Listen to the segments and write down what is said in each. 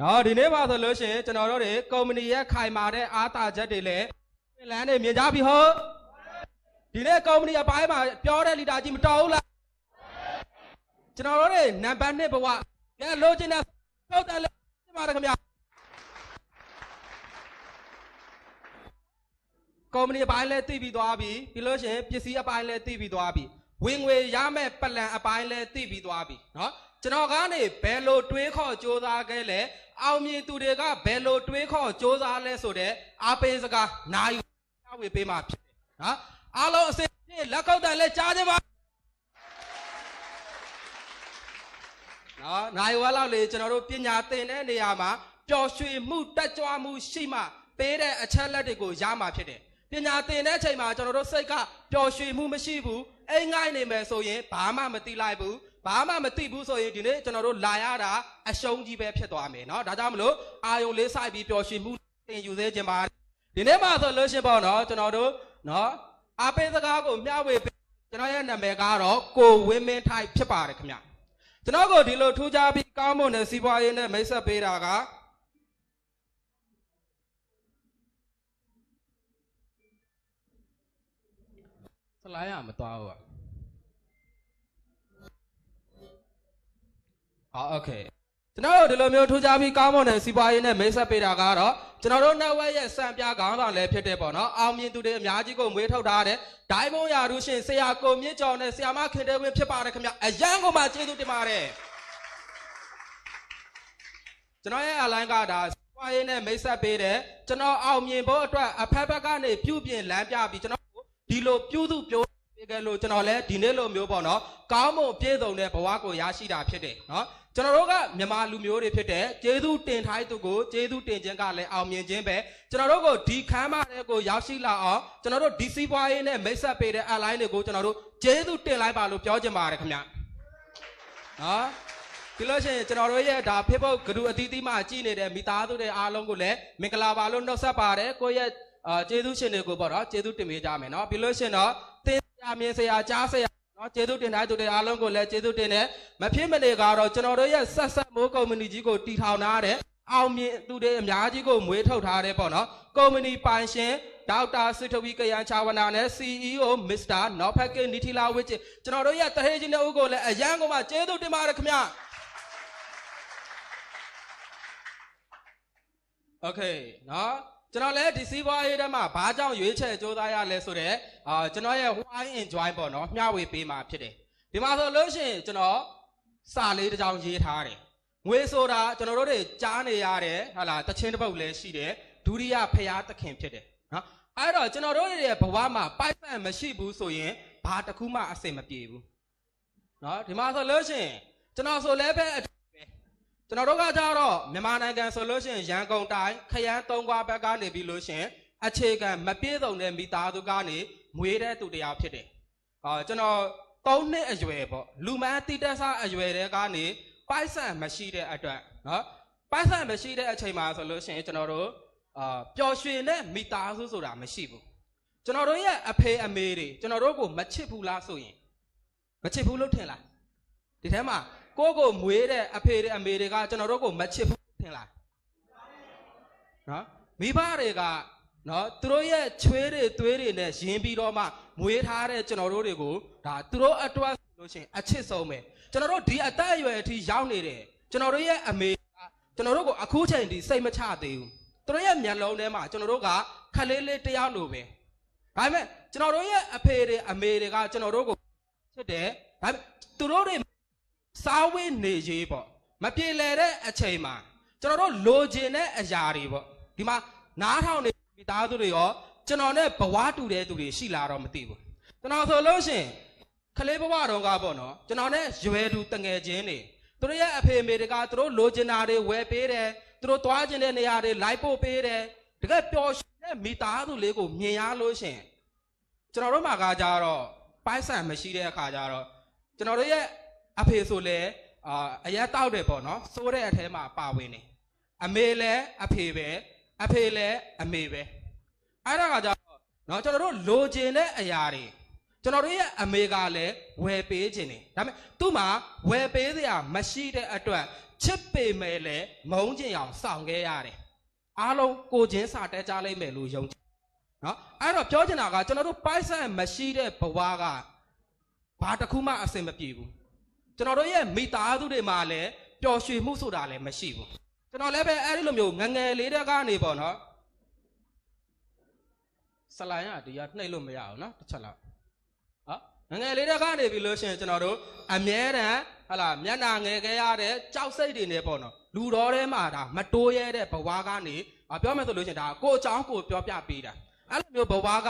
နော်ဒီနေ့ပါဆိုလို့ရှိရင်ကျွန်တော်တို့တွေကုမ္ပဏီရဲ့ခိုင်မာတဲ့အားသာချက်တွေလည်းလမ်းတွေမြင်ကြပြီဟုတ်ဒီနေ့ကုမ္ပဏီအပိုင်းမှာပြောတဲ့လီတာကြီးမတော်ဘူးလားကျွန်တော်တို့တွေနံပါတ်1ဘဝကဲလိုချင်တဲ့ထုတ်တယ်လေဒီမှာခင်ဗျာကုမ္ပဏီအပိုင်းလည်းသိပြီးသွားပြီပြီးလို့ရှိရင်ပစ္စည်းအပိုင်းလည်းသိပြီးသွားပြီဝင်ငွေရမယ့်ပလန်အပိုင်းလည်းသိပြီးသွားပြီเนาะ ကျွန်တော်ကနေဘယ်လိုတွေးခေါ်စ조사ခဲ့လဲအောင်မြင်သူတွေကဘယ်လိုတွေးခေါ်စ조사လဲဆိုတဲ့အားပေးစကားနာယူဝေပေးမှာဖြစ်တယ်နော်အားလုံးအစစ်လက်ကောက်တန်လဲကြားကြပါနော်နိုင်ဝါလောက်လေကျွန်တော်တို့ပညာသင်တဲ့နေရာမှာပျော်ရွှင်မှုတက်ကြွမှုရှိမှပေးတဲ့အချက်လက်တွေကိုရမှာဖြစ်တယ်ပညာသင်တဲ့အချိန်မှာကျွန်တော်တို့စိတ်ကပျော်ရွှင်မှုမရှိဘူးအိမ်ငိုင်းနေမယ်ဆိုရင်ဘာမှမသိလိုက်ဘူး ဘာမှမသိဘူးဆိုရင်ဒီနေ့ကျွန်တော်တို့လာရတာအရှုံးကြီးပဲဖြစ်သွားမယ်เนาะဒါကြောင့်မလို့အာယုံလေးစိုက်ပြီးပျော်ရွှင်မှုသင်ယူသေးခြင်းပါဒီနေ့မှာဆိုလို့ရှိရင်ပေါ့เนาะကျွန်တော်တို့เนาะအပေးစကားကိုမျှဝေပေးကျွန်တော်ရဲ့နာမည်ကတော့ကိုဝင်းမင်းထိုက်ဖြစ်ပါတယ်ခင်ဗျကျွန်တော်ကိုဒီလိုထူးခြားပြီးကောင်းမွန်တဲ့စီးပွားရေးနဲ့မိတ်ဆက်ပေးတာက စလိုင်းရမသွားဘူး อ่ะအော်โอเคကျွန်တော်တို့ဒီလိုမျိုးထူးခြားပြီးကောင်းမွန်တဲ့စီးပွားရေးနဲ့မိတ်ဆက်ပေးတာကတော့ကျွန်တော်တို့ network ရဲ့စံပြခေါင်းဆောင်လည်းဖြစ်တဲ့ပေါ့နော်အောင်မြင်သူတွေအများကြီးကိုမွေးထုတ်ထားတဲ့ဒိုင်းမုံရာထူးရှင်ဆရာကိုမြင့်ကျော်နဲ့ဆရာမခင်တဲဝင်းဖြစ်ပါတယ်ခင်ဗျအရန်ကိုမှကျေးဇူးတင်ပါတယ်ကျွန်တော်ရဲ့အလိုင်းကဒါစီးပွားရေးနဲ့မိတ်ဆက်ပေးတဲ့ကျွန်တော်အောင်မြင်ဖို့အတွက်အဖက်ဖက်ကနေပြုပြင်လမ်းပြပြီးကျွန်တော်ကိုဒီလိုပြုစုပြော ပြေကဲလို့ကျွန်တော်လည်းဒီနေ့လိုမျိုးပေါ့နော်ကောင်းမွန်ပြည့်စုံတဲ့ဘဝကိုရရှိတာဖြစ်တယ်နော် ကျွန်တော်တို့ကမြန်မာလူမျိုးတွေဖြစ်တဲ့ကျေးဇူးတင်ထိုက်သူကိုကျေးဇူးတင်ခြင်းကလည်းအောင်မြင်ခြင်းပဲကျွန်တော်တို့ကိုဒီခမ်းမတွေကိုရောက်ရှိလာအောင်ကျွန်တော်တို့ဒီစီးပွားရေးနဲ့မိတ်ဆက်ပေးတဲ့အလိုင်းတွေကိုကျွန်တော်တို့ကျေးဇူးတင်လိုက်ပါလို့ပြောချင်ပါတယ်ခင်ဗျနော်ဒီလို့ရှိရင်ကျွန်တော်တို့ရဲ့ဒါ Facebook ဂရုအသီးသီးမှကြည်နေတဲ့မိသားစုတွေအားလုံးကိုလည်းမင်္ဂလာပါလို့နှုတ်ဆက်ပါတယ်ကိုယ့်ရဲ့အာကျေးဇူးရှင်တွေကိုပေါ့နော်ကျေးဇူးတင်ပေးကြမယ်နော်ပြီးလို့ရှိရင်တော့သင်ဆရာမြင်ဆရာကြားဆရာ နော်ကျေးဇူးတင်တိုင်းသူတွေအားလုံးကိုလည်းကျေးဇူးတင်တယ်မဖြစ်မနေကတော့ကျွန်တော်တို့ရဲ့ဆက်ဆက်မိုးကုမ္ပဏီကြီးကိုတည်ထောင်ထားတဲ့အောင်မြင်သူတွေအများကြီးကိုမွေးထုတ်ထားတယ်ပေါ့နော်ကုမ္ပဏီပိုင်ရှင်ဒေါက်တာစစ်ထဝီကရန်ချာဝနာနဲ့ CEO မစ္စတာနော်ဖက်ကင်နီတီလာဝစ်ကျွန်တော်တို့ရဲ့တဟေးကြီးနဲ့ဦးကိုလည်းအရန်ကုန်မှာကျေးဇူးတင်ပါတယ်ခင်ဗျ Okay နော် ကျွန်တော်လည်းဒီစီးပွားရေးထဲမှာဘာကြောင့်ရွေးချယ်ကြိုးစားရလဲဆိုတော့အာကျွန်တော်ရဲ့ why enjoy ပေါ့နော်မျှဝေပေးမှာဖြစ်တယ်ဒီမှာဆိုလို့ရှိရင်ကျွန်တော်စာလေးတစ်ကြောင်ရေးထားတယ်ငွေဆိုတာကျွန်တော်တို့တွေကြားနေရတယ်ဟာလာတချင်းတစ်ပုတ်လည်းရှိတယ်ဒုတိယဖျားသခင်ဖြစ်တယ်နော်အဲ့တော့ကျွန်တော်တို့တွေရဲ့ဘဝမှာပိုက်ဆံမရှိဘူးဆိုရင်ဘာတစ်ခုမှအဆင်မပြေဘူးနော်ဒီမှာဆိုလို့ရှိရင်ကျွန်တော်ဆိုလည်းပဲ ကျွန်တော်တို့ကကြတော့မြန်မာနိုင်ငံဆိုလို့ရှိရင်ရန်ကုန်တိုင်းခရမ်းသုံးခွာဘက်ကနေပြီးလို့ရှိရင်အခြေခံမပြည့်စုံတဲ့မိသားစုကနေမွေးတဲ့သူတရားဖြစ်တယ်။အာကျွန်တော်၃နှစ်အရွယ်ပေါ့လူမန်းတိတက်ဆအရွယ်တဲ့ကနေပိုက်ဆံမရှိတဲ့အတွက်နော်ပိုက်ဆံမရှိတဲ့အချိန်မှာဆိုလို့ရှိရင်ကျွန်တော်တို့အာပျော်ရွှင်တဲ့မိသားစုဆိုတာမရှိဘူး။ကျွန်တော်တို့ရဲ့အဖေအမေတွေကျွန်တော်တို့ကိုမချစ်ဘူးလားဆိုရင်မချစ်ဘူးလို့ထင်လားဒီထဲမှာ ကိုယ့်ကိုမွေးတဲ့အဖေတွေအမေတွေကကျွန်တော်တို့ကိုမချစ်ဘူးထင်လားနော်မိဘတွေကနော်သူတို့ရဲ့ချွေးတွေသွေးတွေနဲ့ယင်းပြီးတော့မှမွေးထားတဲ့ကျွန်တော်တို့တွေကိုဒါသူတို့အတွက်ဆိုလို့ရှိရင်အချစ်ဆုံးပဲကျွန်တော်တို့ဒီအသက်အရွယ်အထိရောက်နေတယ်ကျွန်တော်တို့ရဲ့အမေကကျွန်တော်တို့ကိုအခုချိန်ထိစိတ်မချသေးဘူးသူတို့ရဲ့မျက်လုံးထဲမှာကျွန်တော်တို့ကခလေးလေးတယောက်လိုပဲဒါပေမဲ့ကျွန်တော်တို့ရဲ့အဖေတွေအမေတွေကကျွန်တော်တို့ကိုချစ်တယ်ဒါပေမဲ့သူတို့တွေ စားဝင်းနေရေးပေါ့မပြေလည်တဲ့အချိန်မှာကျွန်တော်တို့လိုချင်တဲ့အရာတွေပေါ့ဒီမှာနားထောင်နေမိသားစုတွေရောကျွန်တော်နဲ့ဘဝတူတဲ့သူတွေရှိလာတော့မသိဘူးကျွန်တော်ဆိုလို့ရှိရင်ခလေးဘဝတော်ကပေါ့နော်ကျွန်တော်နဲ့ရွယ်တူတငယ်ချင်းတွေသူတို့ရဲ့အဖေအမေတွေကသူတို့လိုချင်တာတွေဝယ်ပေးတယ်သူတို့သွားချင်တဲ့နေရာတွေလိုက်ပို့ပေးတယ်တကယ်ပျော်ရွှင်တဲ့မိသားစုလေးကိုမြင်ရလို့ရှိရင်ကျွန်တော်တို့မှာကကြတော့ပိုက်ဆံမရှိတဲ့အခါကျတော့ကျွန်တော်တို့ရဲ့ အဖေဆိုလဲအာအရက်တောက်တယ်ပေါ့နော်စိုးတဲ့အထဲမှာပါဝင်နေအမေလည်းအဖေပဲအဖေလည်းအမေပဲအဲ့ဒါကကြတော့နော်ကျွန်တော်တို့လိုချင်တဲ့အရာတွေကျွန်တော်တို့ရဲ့အမေကလည်းဝယ်ပေးခြင်းနေဒါပေမဲ့သူ့မှာဝယ်ပေးစရာမရှိတဲ့အတွက်ချစ်ပေမဲ့လည်းမုန်းကျင်အောင်ဆောင်ခဲ့ရတယ်အားလုံးကိုချင်းစာတဲကြလိမ့်မယ်လို့ယုံကြည်နော်အဲ့တော့ပြောချင်တာကကျွန်တော်တို့ပိုက်ဆိုင်မရှိတဲ့ဘဝကဘာတစ်ခုမှအဆင်မပြေဘူး ကျွန်တော်တို့ရဲ့မိသားစုတွေမှာလည်းပျော်ရွှင်မှုဆိုတာလည်းမရှိဘူးကျွန်တော်လည်းပဲအဲ့ဒီလိုမျိုးငငယ်လေးတဲ့ကနေပေါ့နော်ဆလိုင်းကဒီကနှိပ်လို့မရအောင်နော်တစ်ချက်လောက်ဟောငငယ်လေးတဲ့ကနေပြီလို့ရှိရင်ကျွန်တော်တို့အမြဲတမ်းဟလာမျက်နာငယ်ခဲ့ရတဲ့ကြောက်စိတ်တွေနဲ့ပေါ့နော်လူတော်ထဲမှာဒါမတိုးရဲတဲ့ဘဝကနေအာပြောမယ်ဆိုလို့ရှိရင်ဒါကိုယ့်အကြောင်းကိုပြောပြပေးတာအဲ့လိုမျိုးဘဝက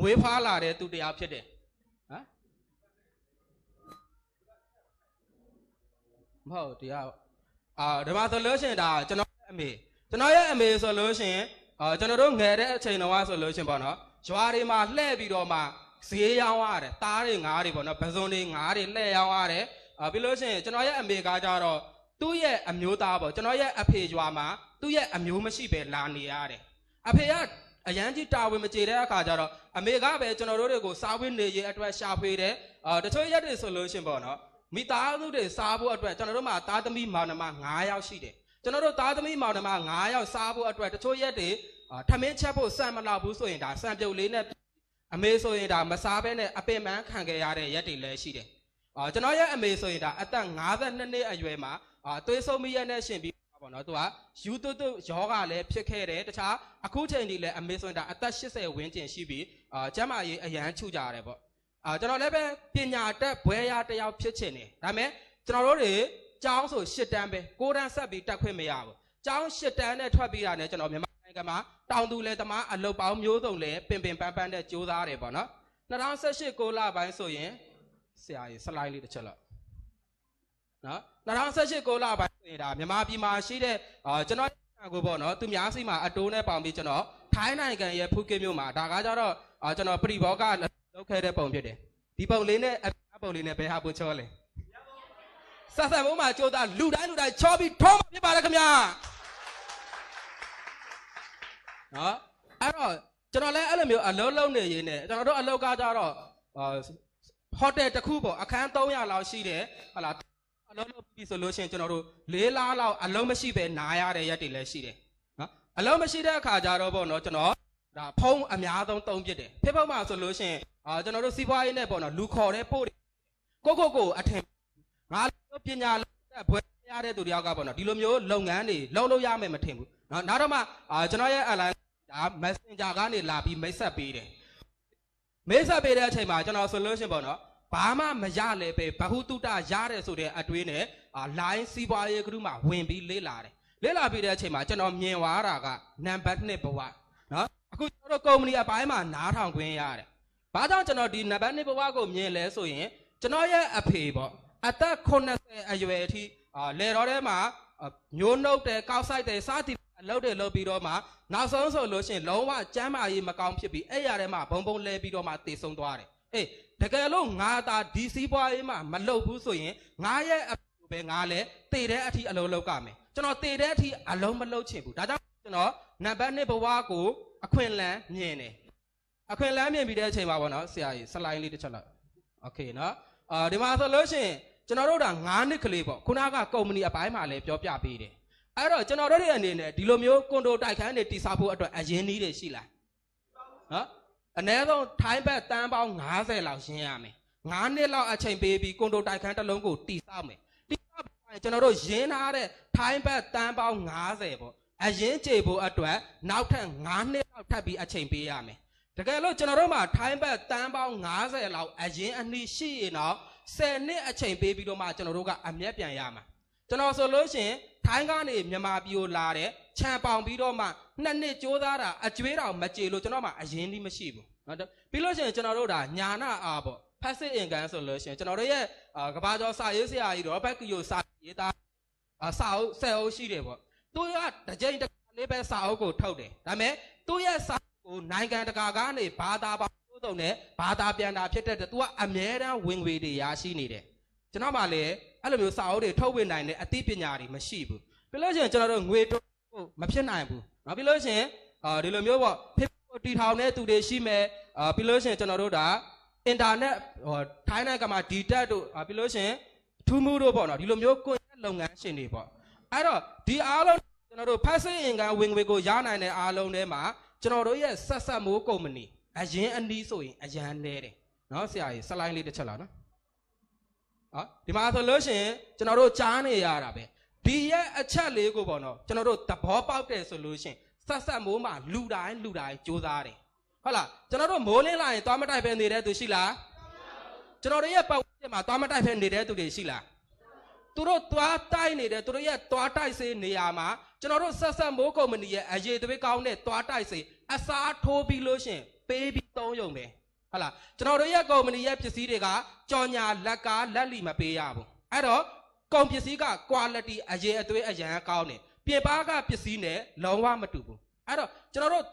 မွေးဖွားလာတဲ့သူတရားဖြစ်တယ်ဟမ် မဟုတ်တရားအာဒီမှာဆိုလို့ရှိရင်ဒါကျွန်တော်ရဲ့အမေကျွန်တော်ရဲ့အမေဆိုလို့ရှိရင်အာကျွန်တော်တို့ငယ်တဲ့အချိန်တုန်းကဆိုလို့ရှိရင်ပေါ့နော်ရွာတွေမှာလှည့်ပြီးတော့မှဈေးရောင်းရတယ်တားတွေငါးတွေပေါ့နော်ပဇွန်တွေငါးတွေလှည့်ရောင်းရတယ်အာပြီးလို့ရှိရင်ကျွန်တော်ရဲ့အမေကကြတော့သူ့ရဲ့အမျိုးသားပေါ့ကျွန်တော်ရဲ့အဖေရွာမှာသူ့ရဲ့အမျိုးမရှိပဲလာနေရတယ်အဖေကအရန်ကြီးတာဝန်မကျေတဲ့အခါကျတော့အမေကပဲကျွန်တော်တို့တွေကိုစားဝတ်နေရေးအတွက်ရှာဖွေတယ်အာတချို့ရက်တွေဆိုလို့ရှိရင်ပေါ့နော် မိသားစုတွေစားဖို့အတွက်ကျွန်တော်တို့မှာသားသမီးမောင်နှမ9ယောက်ရှိတယ်ကျွန်တော်တို့သားသမီးမောင်နှမ9ယောက်စားဖို့အတွက်တချို့ရက်တွေအာထမင်းချက်ဖို့စံမလောက်ဘူးဆိုရင်ဒါစံပြုတ်လေးနဲ့အမေဆိုရင်ဒါမစားဘဲနဲ့အပင်ပန်းခံခဲ့ရတဲ့ရက်တွေလည်းရှိတယ်။အာကျွန်တော်ရဲ့အမေဆိုရင်ဒါအသက်52နှစ်အရွယ်မှာအာသွေးဆုံးမရက်နဲ့ရှင်ပြီးပေါ့နော်သူကယူတူတူယောဂလည်းဖြစ်ခဲ့တယ်တခြားအခုချိန်ထိလည်းအမေဆိုရင်ဒါအသက်80ဝန်းကျင်ရှိပြီးအာကျမကြီးအရန်ချူကြတယ်ပေါ့။ အာကျွန်တော်လည်းပဲပညာတက်ဘွဲရတစ်ယောက်ဖြစ်ချင်တယ်။ဒါပေမဲ့ကျွန်တော်တို့တွေကျောင်းဆို၈တန်းပဲ၉တန်းဆက်ပြီးတက်ခွင့်မရဘူး။ကျောင်း၈တန်းနဲ့ထွက်ပြီးတာနဲ့ကျွန်တော်မြန်မာနိုင်ငံမှာတောင်သူလည်းသမားအလုပ်ပေါင်းမျိုးစုံလည်းပင်ပင်ပန်းပန်းနဲ့ကြိုးစားတယ်ပေါ့နော်2018ကိုလပိုင်းဆိုရင်ဆရာကြီးစလိုင်းလေးတစ်ချက်လောက်နော်2018ကိုလပိုင်းဆိုရင်ဒါမြန်မာပြည်မှာရှိတဲ့အာကျွန်တော်ကိုပေါ့နော်သူများစီမှာအတိုးနဲ့ပေါင်ပြီးကျွန်တော်ထိုင်းနိုင်ငံရဲ့ဖူးကင်းမြို့မှာဒါကကြတော့အာကျွန်တော်ပရိဘောက လောက်ခဲ့တဲ့ပုံဖြစ်တယ်ဒီပုံလေးနဲ့အပြားပုံလေးနဲ့ဘယ်ဟာပူချောလဲဆက်ဆက်မိုးမှာကြိုးသားလူတိုင်းလူတိုင်းချောပြီးထုံးမှာဖြစ်ပါတယ်ခင်ဗျာနော်အဲ့တော့ကျွန်တော်လည်းအဲ့လိုမျိုးအလုံးလုံးနေရင်းနဲ့ကျွန်တော်တို့အလောက်ကကြတော့အာဟိုတယ်တစ်ခုပေါ့အခန်း300လောက်ရှိတယ်ဟလာအလုံးလုံးပြီဆိုလို့ရှိရင်ကျွန်တော်တို့၄လလောက်အလုံးမရှိပဲနားရတဲ့ရက်တွေလည်းရှိတယ်နော်အလုံးမရှိတဲ့အခါကြတော့ပေါ့နော်ကျွန်တော် ဒါဖုံးအများဆုံးတုံးပြစ်တယ်ဖေဖောက်မှာဆိုလို့ရှိရင်အာကျွန်တော်တို့စီးပွားရေးနဲ့ပေါ့နော်လူခေါ်တဲ့ပို့ကိုကိုကိုအထင်ငါလိုပညာလက်ဘွဲရတဲ့သူတယောက်ကပေါ့နော်ဒီလိုမျိုးလုပ်ငန်းတွေလုံးလို့ရမယ်မထင်ဘူးနော်နောက်တော့မှအာကျွန်တော်ရဲ့ align ဒါ messenger ကနေလာပြီးမိတ်ဆက်ပေးတယ်မိတ်ဆက်ပေးတဲ့အချိန်မှာကျွန်တော်ဆိုလို့ရှရင်ပေါ့နော်ဘာမှမရလဲပဲဘဟုတုတရတယ်ဆိုတဲ့အတွေးနဲ့အာ line စီးပွားရေးကရုမှာဝင်ပြီးလေ့လာတယ်လေ့လာပြီးတဲ့အချိန်မှာကျွန်တော်မြင်သွားတာကနံပါတ်1ဘဝနော် အခုကျွန်တော်တို့ကုမ္ပဏီအပိုင်းမှာနားထောင်ခွင့်ရတယ်ဘာကြောင့်ကျွန်တော်ဒီနံပါတ်1ဘဝကိုမြင်လဲဆိုရင်ကျွန်တော်ရဲ့အဖေပေါ့အသက်80အရွယ်အထိအာလေတော်ထဲမှာအာမျိုးနှုတ်တယ်ကောက်ဆိုင်တယ်စသည်အလုပ်တွေလုပ်ပြီးတော့မှနောက်ဆုံးဆိုလို့ရှိရင်လုံးဝကျမ်းမာရေးမကောင်းဖြစ်ပြီးအဲ့ရထဲမှာဘုံဘုံလဲပြီးတော့မှတည်ဆုံသွားတယ်အေးတကယ်လို့ငါသာဒီစီးပွားရေးမှာမလုပ်ဘူးဆိုရင်ငါရဲ့အဖေပဲငါလည်းတည်တဲ့အထိအလုံးလုပ်ကမယ်ကျွန်တော်တည်တဲ့အထိအလုံးမလုပ်ချင်ဘူးဒါကြောင့်ကျွန်တော်နံပါတ်1ဘဝကို အခွင့်အလမ်းမြင်တယ်အခွင့်အလမ်းမြင်ပြီးတဲ့အချိန်မှာပေါ့နော်ဆရာကြီးစလိုင်းလေးတစ်ချက်လောက်โอเคနော်အာဒီမှာဆိုလို့ရှိရင်ကျွန်တော်တို့ဒါ9နှစ်ကလေးပေါ့ခုနကကုမ္ပဏီအပိုင်းမှာလည်းပြောပြပေးတယ် အဲ့တော့ကျွန်တော်တို့ရဲ့အနေနဲ့ဒီလိုမျိုးကွန်ဒိုတိုက်ခန်းတွေတိစားဖို့အတွက်အရင်နည်းတွေရှိလားနော်အနည်းဆုံးထိုင်းဘက်တန်းပေါင်း90လောက်ရှင်းရမယ်9နှစ်လောက်အချိန်ပေးပြီးကွန်ဒိုတိုက်ခန်းတစ်လုံးကိုတိစားမယ်တိစားပြီးရင်ကျွန်တော်တို့ရင်းထားတဲ့ထိုင်းဘက်တန်းပေါင်း90ပေါ့ အရင်ကြေဖို့အတွက်နောက်ထပ်9နှစ်လောက်ထပ်ပြီးအချိန်ပေးရမယ်တကယ်လို့ကျွန်တော်တို့မှာထိုင်းဘက်တန်းပေါင်း90လောက်အရင်အနည်းရှိရင်တော့10နှစ်အချိန်ပေးပြီးတော့မှကျွန်တော်တို့ကအမျက်ပြန်ရမှာကျွန်တော်ဆိုလို့ရှိရင်ထိုင်းကနေမြန်မာပြည်ကိုလာတယ်ခြံပေါင်ပြီးတော့မှနှစ်နှစ်ကြိုးစားတာအကျွေးတော်မကြေလို့ကျွန်တော်မှအရင်ကြီးမရှိဘူးနော်ပြီးလို့ရှိရင်ကျွန်တော်တို့ဒါညာနာအားပေါ့ passive income ဆိုလို့ရှိရင်ကျွန်တော်တို့ရဲ့အာကဘာကျော်စာရေးဆရာကြီးတော့ဘက်ကီယိုစာရေးသားအာစာအုပ်ဆယ်အုပ်ရှိတယ်ပေါ့ သူကတစ်ကြိမ်တစ်ခါလေးပဲစာအုပ်ကိုထုတ်တယ်ဒါပေမဲ့သူရဲ့စာအုပ်ကိုနိုင်ငံတကာကနေဘာသာပေါင်းသုံးနဲ့ဘာသာပြန်တာဖြစ်တဲ့အတွက် तू ကအမြဲတမ်းဝင်ငွေတွေရရှိနေတယ်ကျွန်တော်မှလည်းအဲ့လိုမျိုးစာအုပ်တွေထုတ်ဝေနိုင်တဲ့အသိပညာတွေမရှိဘူးပြီးလို့ရှိရင်ကျွန်တော်တို့ငွေတိုးဖို့မဖြစ်နိုင်ဘူးနောက်ပြီးလို့ရှိရင်အာဒီလိုမျိုးပေါ့ဖေဖို့တီထောင်တဲ့သူတွေရှိမယ်အာပြီးလို့ရှိရင်ကျွန်တော်တို့ဒါအင်တာနက်ဟိုထိုင်းနိုင်ငံမှာဒီတက်တို့အာပြီးလို့ရှိရင်ထူးမှုတို့ပေါ့နော်ဒီလိုမျိုးကွန်ရက်လုပ်ငန်းရှင်တွေပေါ့ အဲ့တော့ဒီအားလုံးကျွန်တော်တို့ဖက်ဆင်းအင်ကန်ဝင်ငွေကိုရနိုင်တဲ့အားလုံးထဲမှာကျွန်တော်တို့ရဲ့ဆက်ဆက်မိုးကုမ္ပဏီအရင်အနည်းဆိုရင်အရန်နေတယ်နော်ဆရာကြီးစလိုင်းလေးတစ်ချက်လောက်နော်ဟောဒီမှာဆိုလို့ရှိရင်ကျွန်တော်တို့ကြားနေရတာပဲဒီရဲ့အချက်လေးကိုပေါ့နော်ကျွန်တော်တို့သဘောပေါက်တယ်ဆိုလို့ရှိရင်ဆက်ဆက်မိုးမှာလူတိုင်းလူတိုင်းစူးစားတယ်ဟုတ်လားကျွန်တော်တို့မိုးလင်းလာရင်သွားမတိုက်ပဲနေတဲ့သူရှိလားကျွန်တော်တို့ရဲ့ပတ်ဝန်းကျင်မှာသွားမတိုက်ပဲနေတဲ့သူတွေရှိလား သူတို့သွားတိုက်နေတယ်သူတို့ရဲ့သွားတိုက်စေးနေရာမှာကျွန်တော်တို့ဆက်ဆက်မိုးကုမ္ပဏီရဲ့အရေးသွေးကောင်းတဲ့သွားတိုက်စေးအစားထိုးပြီးလို့ရှရင်ပေးပြီးသုံးရုံပဲဟုတ်လားကျွန်တော်တို့ရဲ့ကုမ္ပဏီရဲ့ပစ္စည်းတွေကကြော်ညာလက်ကားလက်လီမပေးရဘူးအဲ့တော့ကုန်ပစ္စည်းက quality အရေးအသွေးအရန်ကောင်းတယ်ပြင်ပကပစ္စည်းနဲ့လုံးဝမတူဘူးအဲ့တော့ကျွန်တော်တို့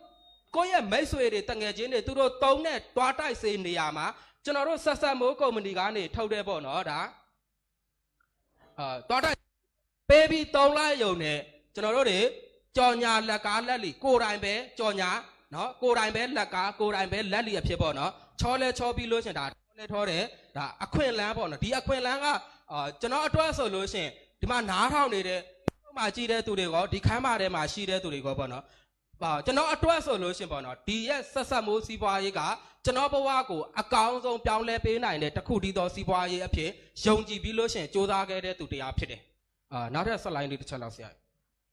ကိုယ့်ရဲ့မိတ်ဆွေတွေတငယ်ချင်းတွေသူတို့တုံးတဲ့သွားတိုက်စေးနေရာမှာကျွန်တော်တို့ဆက်ဆက်မိုးကုမ္ပဏီကနေထုတ်တဲ့ပေါ့နော်ဒါ အာတော်တိုက်ပေးပြီးတုံးလိုက်ရုံနဲ့ကျွန်တော်တို့တွေကြော်ညာလက်ကားလက်လီကိုယ်တိုင်ပဲကြော်ညာနော်ကိုယ်တိုင်ပဲလက်ကားကိုယ်တိုင်ပဲလက်လီအဖြစ်ပေါ့နော်ချောလဲချောပြီးလို့ရှရင်ဒါထောလဲထောတယ်ဒါအခွင့်အလန်းပေါ့နော်ဒီအခွင့်အလန်းကအာကျွန်တော်အတွက်ဆိုလို့ရှရင်ဒီမှာနားထောင်နေတဲ့ဥပမာကြည့်တဲ့သူတွေကောဒီခမ်းမထဲမှာရှိတဲ့သူတွေကောပေါ့နော် ဟာကျွန်တော်အတွက်ဆိုလို့ရှရင်ပေါ့နော်ဒီရဲ့ဆက်ဆက်မိုးစီးပွားရေးကကျွန်တော်ဘဝကိုအကောင်းဆုံးပြောင်းလဲပေးနိုင်တဲ့တစ်ခုတည်းသောစီးပွားရေးအဖြစ်ယုံကြည်ပြီးလို့ရှရင်စူးစမ်းခဲ့တဲ့သူတရားဖြစ်တယ်အာနောက်ထပ်ဆက်လိုင်းလေးတစ်ချက်လောက်ဆရာ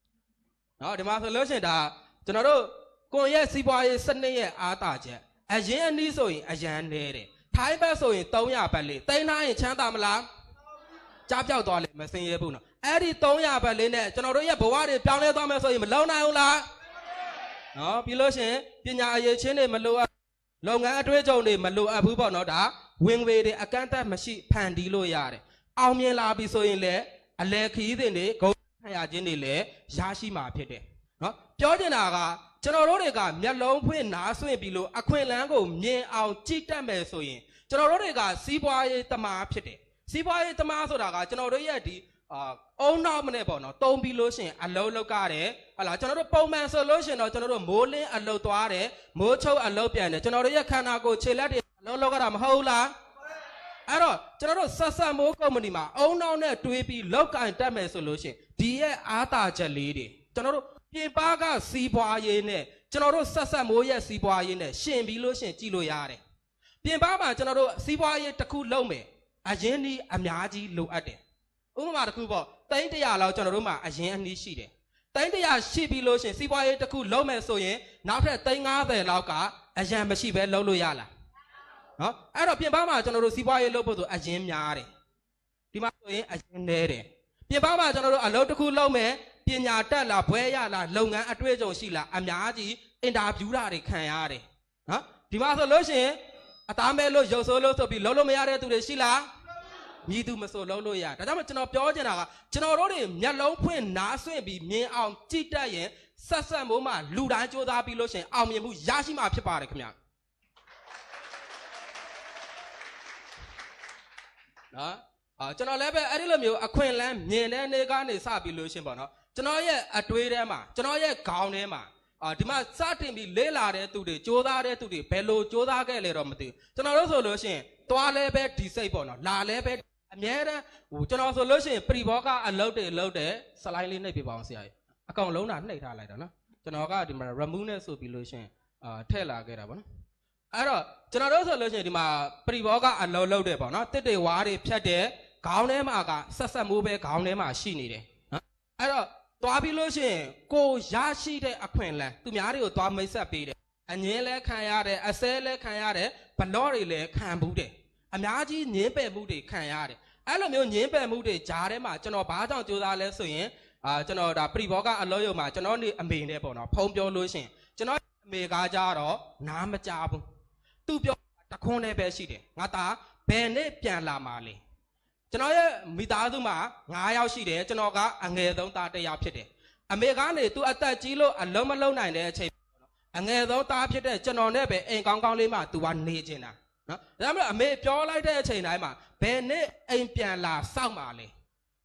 ။နော်ဒီမှာဆိုလို့ရှိရင်ဒါကျွန်တော်တို့ကိုယ့်ရဲ့စီးပွားရေးစနစ်ရဲ့အားတာချက်အရင်အနည်းဆိုရင်အရန်နေတယ်။ထိုင်းဘက်ဆိုရင်300ဘတ်လေးတိန်းထားရင်ချမ်းသာမလား။ကြားပြောက်သွားလေမစင်ရဘူးနော်။အဲ့ဒီ300ဘတ်လေးနဲ့ကျွန်တော်တို့ရဲ့ဘဝတွေပြောင်းလဲသွားမယ်ဆိုရင်မလုံနိုင်ဘူးလား။ နော်ပြီးလို့ရှိရင်ပညာအရေးချင်းတွေမလိုအပ်လုပ်ငန်းအတွေ့အကြုံတွေမလိုအပ်ဘူးပေါ့နော်ဒါဝင်ငွေတွေအကန့်အသတ်မရှိဖန်တီးလို့ရတယ်။အောင်မြင်လာပြီဆိုရင်လည်းအလဲခရီးစဉ်တွေဂုဏ်ခံရခြင်းတွေလည်းရရှိမှာဖြစ်တယ်နော်ပြောချင်တာကကျွန်တော်တို့တွေကမျက်လုံးဖွင့်နားဆွင့်ပြီးလို့အခွင့်အလန်းကိုမြင်အောင်ကြည့်တတ်မယ်ဆိုရင်ကျွန်တော်တို့တွေကစီးပွားရေးတမားဖြစ်တယ်စီးပွားရေးတမားဆိုတာကကျွန်တော်တို့ရဲ့ဒီ အာအုံနောက်မနဲ့ပေါ့နော်တုံးပြီးလို့ရှရင်အလုံးလောက်ကြတယ်ဟလာကျွန်တော်တို့ပုံမှန်ဆိုလို့ရှရင်တော့ကျွန်တော်တို့မိုးလင်းအလုံးသွားတယ်မိုးချုပ်အလုံးပြန်တယ်ကျွန်တော်တို့ရဲ့ခန္ဓာကိုယ်ခြေလက်တွေအလုံးလောက်ကြတာမဟုတ်ဘူးလားအဲ့တော့ကျွန်တော်တို့ဆက်ဆက်မိုးကုမ္ပဏီမှာအုံနောက်နဲ့တွေးပြီးလောက်ကင်တက်မယ်ဆိုလို့ရှိရင်ဒီရဲ့အားတာချက်လေးတွေကျွန်တော်တို့ပြင်ပကစီးပွားရေးနဲ့ကျွန်တော်တို့ဆက်ဆက်မိုးရဲ့စီးပွားရေးနဲ့ရှင်ပြီးလို့ရှရင်ကြည့်လို့ရတယ်ပြင်ပမှာကျွန်တော်တို့စီးပွားရေးတစ်ခုလုပ်မယ်အရင်ဒီအများကြီးလိုအပ်တယ် ဥပမာတစ်ခုပေါ့တိန်းတရာလောက်ကျွန်တော်တို့မှာအရင်အနည်းရှိတယ်တိန်းတရာရှိပြီးလို့ရှရင်စီးပွားရေးတစ်ခုလုပ်မယ်ဆိုရင်နောက်ထပ်တိန်း90လောက်ကအရန်မရှိပဲလုပ်လို့ရလားနော်အဲ့တော့ပြင်ပမှာကျွန်တော်တို့စီးပွားရေးလုပ်ဖို့ဆိုအရင်များတယ်ဒီမှာဆိုရင်အရင်နေတယ်ပြင်ပမှာကျွန်တော်တို့အလုပ်တစ်ခုလုပ်မယ်ပညာတက်လာဘွဲရလာလုပ်ငန်းအတွေ့အကြုံရှိလာအများကြီးအင်တာဗျူးတာတွေခံရတယ်နော်ဒီမှာဆိုလို့ရှိရင်အသားမဲလို့ရုပ်ဆိုးလို့ဆိုပြီးလုံးလို့မရတဲ့သူတွေရှိလား မြည်သူမဆိုလုံးလို့ရဒါကြောင့်မို့ကျွန်တော်ပြောချင်တာကကျွန်တော်တို့တွေမျက်လုံးဖွင့်နားဆွင့်ပြီးမြင်အောင်ကြည့်တတ်ရင်ဆက်ဆက်မိုးမှာလူတိုင်းကြိုးစားပြီးလို့ရှိရင်အောင်မြင်မှုရရှိမှာဖြစ်ပါတယ်ခင်ဗျာ နော်အာကျွန်တော်လည်းပဲအဲ့ဒီလိုမျိုးအခွင့်အလမ်းမြင်တဲ့နေကနေစပြီးလို့ရှင်းပေါ့နော်ကျွန်တော်ရဲ့အတွေးထဲမှာကျွန်တော်ရဲ့ခေါင်းထဲမှာအာဒီမှာစတင်ပြီးလေးလာတဲ့သူတွေစ조사တဲ့သူတွေဘယ်လိုစ조사ခဲ့လဲတော့မသိဘူးကျွန်တော်တို့ဆိုလို့ရှင်းသွားလဲပဲဒီစိတ်ပေါ့နော်လာလဲပဲ အမြဲတမ်းဟိုကျွန်တော်ဆိုလို့ရှင်းပရိဘောကအလုပ်တွေလုပ်တယ်စလိုင်းလေးနှိပ်ပြပါအောင်ဆရာကြီးအကောင်လုံးတာနှိပ်ထားလိုက်တာနော်ကျွန်တော်ကဒီမှာ remove နဲ့ဆိုပြီးလို့ရှင်းအာထည့်လာခဲ့တာပေါ့နော်အဲ့တော့ကျွန်တော်တို့ဆိုလို့ရှိရင်ဒီမှာပရိဘောကအလုံးလုံးတယ်ပေါ့နော်တစ်တွေဝါးတွေဖြတ်တယ်ခေါင်းထဲမှာကဆက်ဆက်မိုးပဲခေါင်းထဲမှာရှိနေတယ်နော်အဲ့တော့သွားပြီးလို့ရှိရင်ကိုရရှိတဲ့အခွင့်အလမ်းသူများတွေကိုသွားမိတ်ဆက်ပေးတယ်အငင်းလဲခံရတယ်အစဲလဲခံရတယ်ဘလော့တွေလည်းခံဘူးတယ် အများကြီးညင်းပယ်မှုတွေခံရတယ်အဲ့လိုမျိုးညင်းပယ်မှုတွေဂျားထဲမှာကျွန်တော်ဘာကြောင့်ကြိုးစားလဲဆိုရင်အာကျွန်တော်ဒါပရိဘောကအလုံးယုံမှာကျွန်တော်နေအမေနဲ့ပေါ့နော်ဖုံပြောလို့ရှိရင်ကျွန်တော်အမေကားကြတော့နားမကြဘူးသူပြောတခွန်းလည်းပဲရှိတယ်ငါသားဘယ်နဲ့ပြန်လာမှာလဲကျွန်တော်ရဲ့မိသားစုမှာ9ယောက်ရှိတယ်ကျွန်တော်ကအငယ်ဆုံးသားတစ်ယောက်ဖြစ်တယ်အမေကနေသူအသက်ကြီးလို့အလုံးမလုံးနိုင်တဲ့အချိန်ပေါ့နော်အငယ်ဆုံးသားဖြစ်တဲ့ကျွန်တော်နဲ့ပဲအိမ်ကောင်းကောင်းလေးမှသူကနေချင်တာ နော်ဒါပေမဲ့အမေပြောလိုက်တဲ့အချိန်တိုင်းမှာဘယ်နဲ့အိမ်ပြန်လာစောက်မှာလဲ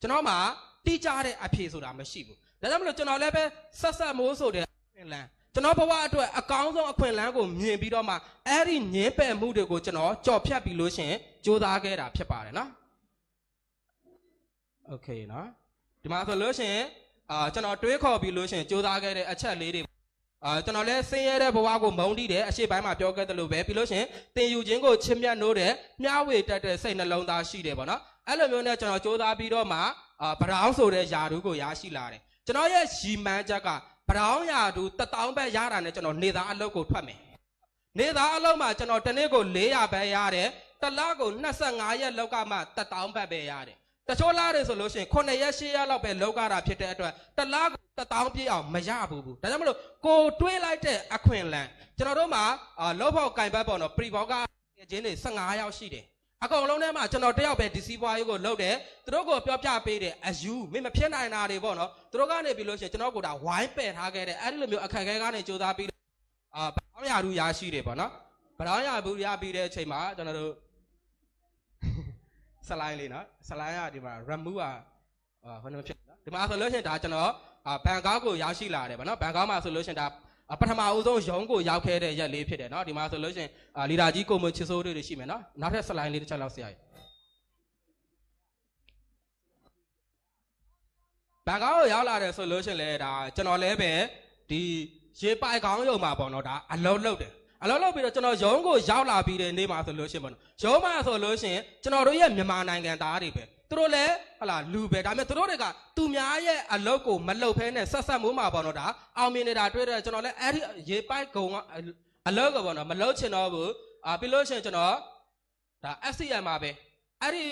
ကျွန်တော်မှာတိကျတဲ့အဖြေဆိုတာမရှိဘူးဒါကြောင့်မလို့ကျွန်တော်လည်းပဲဆက်ဆက်မိုးဆိုတဲ့ပြင်လန်း ကျွန်တော်ဘဝအတွက်အကောင်းဆုံးအခွင့်အလမ်းကိုမြင်ပြီးတော့မှအဲ့ဒီညင်းပယ်မှုတွေကိုကျွန်တော်ကြော်ဖြတ်ပြီးလို့ရှရင်ကြိုးစားခဲ့တာဖြစ်ပါတယ်နော်โอเคနော် ဒီမှာဆိုလို့ရှိရင်အာကျွန်တော်တွေးခေါ်ပြီးလို့ရှိရင်စူးစမ်းခဲ့တဲ့အချက်လေးတွေ အာကျွန်တော်လည်းဆင်းရဲတဲ့ဘဝကိုမုန်းတီးတယ်အရှိပိုင်းမှာပြောခဲ့တယ်လို့ပဲပြီးလို့ရှိရင်တင်ယူခြင်းကိုချစ်မြတ်နိုးတယ်မျှဝေတတ်တဲ့စိတ်နှလုံးသားရှိတယ်ပေါ့နော်အဲ့လိုမျိုးနဲ့ကျွန်တော်စူးစမ်းပြီးတော့မှအာဗရောင်းဆိုတဲ့ယာတူကိုရရှိလာတယ်ကျွန်တော်ရဲ့ရီမန်းချက်ကဗရောင်းယာတူတထောင်ပဲရတာနဲ့ကျွန်တော်နေသားအလုပ်ကိုထွက်မယ်နေသားအလုပ်မှာကျွန်တော်တစ်နေ့ကို400ပဲရတယ်တစ်လကို25ရက်လောက်ကမှတထောင်ပဲပဲရတယ် တချို့လားတွေဆိုလို့ရှိရင်9ရက်10ရက်လောက်ပဲလောက်ကြတာဖြစ်တဲ့အတွက်တစ်လားကိုတစ်တောင်းပြည့်အောင်မရဘူးဘူးဒါကြောင့်မလို့ကိုတွေးလိုက်တဲ့အခွင့်အလမ်းကျွန်တော်တို့မှာအာလောဖို့ကင်ဘတ်ပေါ့နော်ပရီဘောကချင်းတွေ15ယောက်ရှိတယ်အကောင်လုံးထဲမှာကျွန်တော်တယောက်ပဲဒီစီပွားရေးကိုလုပ်တယ်သူတို့ကိုပြောပြပေးတယ်အယူမင်းမဖြစ်နိုင်တာတွေပေါ့နော်သူတို့ကနေပြီးလို့ရှိရင်ကျွန်တော်ကိုဒါဝိုင်းပယ်ထားခဲ့တယ်အဲ့ဒီလိုမျိုးအခက်အခဲကနေစူးစမ်းပြီးအာဗောင်းရာထူးရရှိတယ်ပေါ့နော်ဗောင်းရာဘူးရပြီးတဲ့အချိန်မှာကျွန်တော်တို့ စလိုင်းလေးနော်စလိုင်းကဒီမှာ remove อ่ะအာဟိုနေဖြစ်နော်ဒီမှာဆိုလို့ရှိရင်ဒါကျွန်တော်အာဘန်ကောက်ကိုရောက်ရှိလာတယ်ဗောနော်ဘန်ကောက်မှာဆိုလို့ရှိရင်ဒါအာပထမအဦးဆုံးရုံးကိုရောက်ခဲ့တဲ့ရက်လေးဖြစ်တယ်နော်ဒီမှာဆိုလို့ရှိရင်အာလီဒါကြီးကိုမချစ်စိုးတွေရှိမယ်နော်နောက်ထပ်စလိုင်းလေးတစ်ချက်လောက်ဆရာကြီးဘန်ကောက်ကိုရောက်လာတယ်ဆိုလို့ရှိရင်လေဒါကျွန်တော်လည်းပဲဒီရေပိုက်ကောင်းရုံမှာပေါ့နော်ဒါအလုံးလုံးတယ် အလောက်လောက်ပြီးတော့ကျွန်တော်ရုံးကိုရောက်လာပြီးတဲ့နေ့မှာဆိုလို့ရှိရင်ပေါ့နော်ရုံးမှာဆိုလို့ရှိရင်ကျွန်တော်တို့ရဲ့မြန်မာနိုင်ငံသားတွေပဲသူတို့လည်းဟလာလူပဲဒါပေမဲ့သူတို့တွေကသူများရဲ့အလုပ်ကိုမလုပ်ဖဲနဲ့ဆက်ဆက်မှုမှာပေါ့နော်ဒါအောင်မြင်နေတာတွေ့တယ်ကျွန်တော်လည်းအဲ့ဒီရေပိုက်ကုံကအလုပ်ကပေါ့နော်မလုပ်ချင်တော့ဘူးအာပြီးလို့ရှိရင်ကျွန်တော်ဒါ SCM မှာပဲအဲ့ဒီ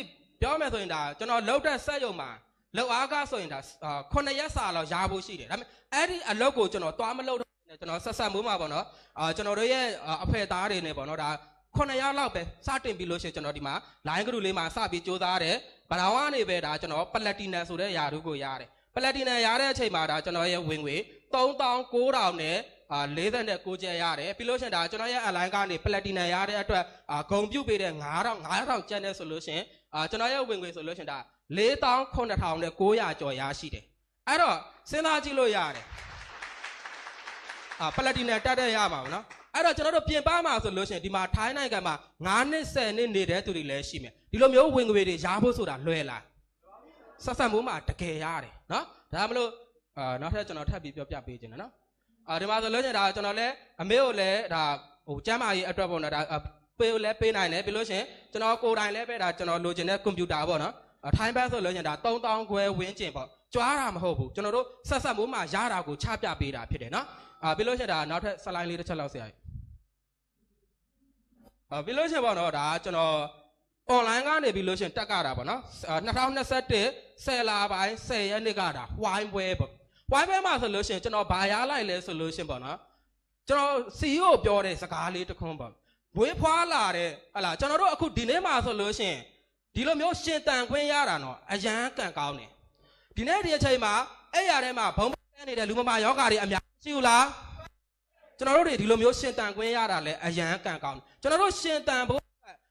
ပြောမယ်ဆိုရင်ဒါကျွန်တော်လုပ်တဲ့စက်ရုံမှာလောက်အားကဆိုရင်ဒါ9ရက်စာလောက်ရဖို့ရှိတယ်ဒါပေမဲ့အဲ့ဒီအလုပ်ကိုကျွန်တော်သွားမလုပ်တော့နဲ့ ကျွန်တော်ဆက်ဆက်မှုမှာပေါ့နော်အာကျွန်တော်တို့ရဲ့အာအဖေသားတွေနဲ့ပေါ့နော်ဒါ9ရောက်လောက်ပဲစတင်ပြီးလို့ရှိရင်ကျွန်တော်ဒီမှာ line group လေးမှာစပြီးစူးစမ်းရတယ်ဗလာဝါနေပဲဒါကျွန်တော်ပလက်တီနမ်ဆိုတဲ့ယာရုကိုရတယ်ပလက်တီနမ်ရတဲ့အချိန်မှာဒါကျွန်တော်ရဲ့ဝင်ငွေ3900နဲ့အာ49ကျပ်ရတယ်ပြီးလို့ရှိရင်ဒါကျွန်တော်ရဲ့ align ကနေပလက်တီနမ်ရတဲ့အတွက်အာဂုံပြုတ်ပေးတဲ့9000 9000ကျပ်နဲ့ဆိုလို့ရှိရင်အာကျွန်တော်ရဲ့ဝင်ငွေဆိုလို့ရှိရင်ဒါ4900နဲ့900ကျော်ရရှိတယ်အဲ့တော့စဉ်းစားကြည့်လို့ရတယ်အာ ပလက်တီနမ်တက်တဲ့ရပါဘူးနော်အဲ့တော့ကျွန်တော်တို့ပြင်ပမှာဆိုလို့ရှိရင်ဒီမှာထိုင်းနိုင်ငံမှာ9နှစ်10နှစ်နေတဲ့သူတွေလည်းရှိမယ်ဒီလိုမျိုးဝင်ငွေတွေရဖို့ဆိုတာလွယ်လားဆက်ဆက်မှုမှာတကယ်ရတယ်နော်ဒါမှမလို့အာနောက်ထပ်ကျွန်တော်ထပ်ပြီးပြောပြပေးခြင်းနော်အာဒီမှာဆိုလို့ရှိရင်ဒါကျွန်တော်လည်းအမေကိုလည်းဒါဟိုကျမ်းမာရေးအတွက်ပေါ့နော်ဒါပေးလည်းပေးနိုင်တယ်ပြီးလို့ရှိရင်ကျွန်တော်ကိုယ်တိုင်လည်းပဲဒါကျွန်တော်လိုချင်တဲ့ကွန်ပျူတာပေါ့နော်အထိုင်းဘက်ဆိုလို့ရှိရင်ဒါ3000ခွဲဝင်းကျင်ပေါ့ကြွားတာမဟုတ်ဘူးကျွန်တော်တို့ဆက်ဆက်မှုမှာရတာကိုချပြပေးတာဖြစ်တယ်နော် အာပြီးလို့ရှိရင်ဒါနောက်ထပ်ဆလိုင်းလေးတစ်ချက်လောက်ဆရာကြီးအာပြီးလို့ရှိရင်ပေါ့နော်ဒါကျွန်တော် online ကနေပြီးလို့ရှိရင်တက်ကြတာပေါ့နော်အာ2021 10လပိုင်း10ရက်နေ့ကဒါဝိုင်းပွဲပေါ့ဝိုင်းပွဲမှာဆိုလို့ရှိရင်ကျွန်တော်ဘာရလိုက်လဲဆိုလို့ရှိရင်ပေါ့နော်ကျွန်တော် CEO ပြောတဲ့စကားလေးတစ်ခွန်းပေါ့ဝေးဖွာလာတဲ့ဟလာကျွန်တော်တို့အခုဒီနေ့မှာဆိုလို့ရှိရင်ဒီလိုမျိုးရှင်တန်ခွင့်ရတာနော်အရန်ကန်ကောင်းတယ်ဒီနေ့ဒီအချိန်မှာအဲ့ရထဲမှာဘုံဘဲ နေတဲ့လူမမာယောဂါတွေအများရှိဘူးလားကျွန်တော်တို့တွေဒီလိုမျိုးရှင်တန်ခွင့်ရတာလဲအရန်ကန်ကောင်းတယ်ကျွန်တော်တို့ရှင်တန်ဖို့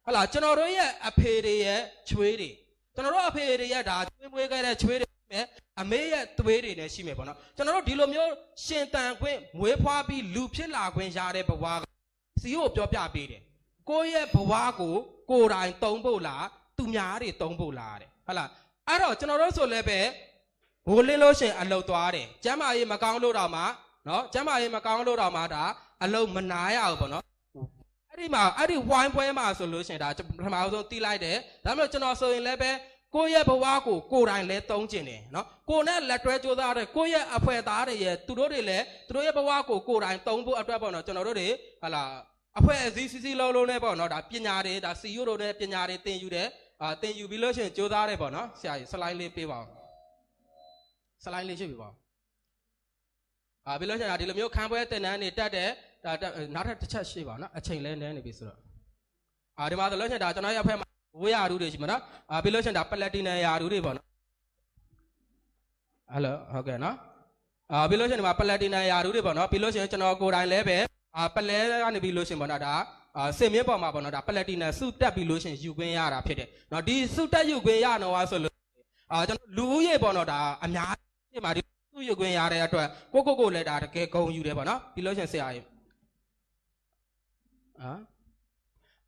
ဟလာကျွန်တော်တို့ရဲ့အဖေတွေရဲ့ချွေးတွေကျွန်တော်တို့အဖေတွေရဲ့ဒါချွေးမွေးခဲ့တဲ့ချွေးတွေရှိမယ်အမေရဲ့သွေးတွေလည်းရှိမယ်ပေါ့နော်ကျွန်တော်တို့ဒီလိုမျိုးရှင်တန်ခွင့်မွေးဖွားပြီးလူဖြစ်လာခွင့်ရတဲ့ဘဝကစီကိုပြောပြပေးတယ်ကိုယ့်ရဲ့ဘဝကိုကိုယ်တိုင်တုံးဖို့လားသူများတွေတုံးဖို့လားတဲ့ဟုတ်လားအဲ့တော့ကျွန်တော်တို့ဆိုလည်းပဲ ဘိုးလင်းလို့ရှရင်အလုတ်သွားတယ်ကျမ်းမာရေးမကောင်းလို့တော့မှနော်ကျမ်းမာရေးမကောင်းလို့တော့မှဒါအလုံးမနာရဘူးပေါ့နော်အဲ့ဒီမှာအဲ့ဒီဝိုင်းပွဲမှာဆိုလို့ရှိရင်ဒါပထမဆုံးတီးလိုက်တယ်ဒါပေမဲ့ကျွန်တော်ဆိုရင်လည်းပဲကိုယ့်ရဲ့ဘဝကိုကိုယ်တိုင်လဲတုံးကျင်တယ်နော်ကိုယ်နဲ့လက်တွဲကြိုးစားတဲ့ကိုယ့်ရဲ့အဖွဲသားတွေရဲ့သူတို့တွေလည်းသူတို့ရဲ့ဘဝကိုကိုယ်တိုင်တုံးဖို့အတွက်ပေါ့နော်ကျွန်တော်တို့တွေဟာလာအဖွဲအစည်းစီစီလုံးလုံးနဲ့ပေါ့နော်ဒါပညာတွေဒါစီယိုတို့နဲ့ပညာတွေသင်ယူတယ်အာသင်ယူပြီးလို့ရှိရင်ကြိုးစားတယ်ပေါ့နော်ဆရာကြီးစလိုင်းလေးပေးပါဦး စလိုင်းလေးရှိပြီပါဦးအာပြီးလို့ရှိရင်ဒါဒီလိုမျိုးခန်းပွဲတင်တန်းနေတက်တဲ့ဒါတက်နောက်ထပ်တစ်ချက်ရှိပါနော်အချိန်လဲနည်းနေပြီဆိုတော့အာဒီမှာဆိုလို့ရှိရင်ဒါကျွန်တော်ရဲ့အဖက်မှာဝေးရာဓုတွေရှိမှာနော်အာပြီးလို့ရှိရင်ဒါပလက်တီနမ်ရာဓုတွေပေါ့နော်ဟယ်လိုဟုတ်ကဲ့နော်အာပြီးလို့ရှိရင်ဒီမှာပလက်တီနမ်ရာဓုတွေပေါ့နော်ပြီးလို့ရှိရင်ကျွန်တော်ကိုယ်တိုင်လည်းပဲအာပလဲကနေပြီးလို့ရှိရင်ပေါ့နော်ဒါအာစင်မြင့်ပေါ်မှာပေါ့နော်ဒါပလက်တီနမ်စုတက်ပြီးလို့ရှိရင်ယူခွင့်ရတာဖြစ်တယ်နော်ဒီစုတက်ယူခွင့်ရတော့ဆိုလို့အာကျွန်တော်လူဦးရေပေါ့နော်ဒါအများ ကြီးမှာဒီသူ့ရုပ်ခွင့်ရတဲ့အတွက်ကိုကိုကိုလည်းဒါတကယ်ဂုံယူတယ်ပေါ့နော်ပြီးလို့ရှရင်ဆရာကြီးဟမ်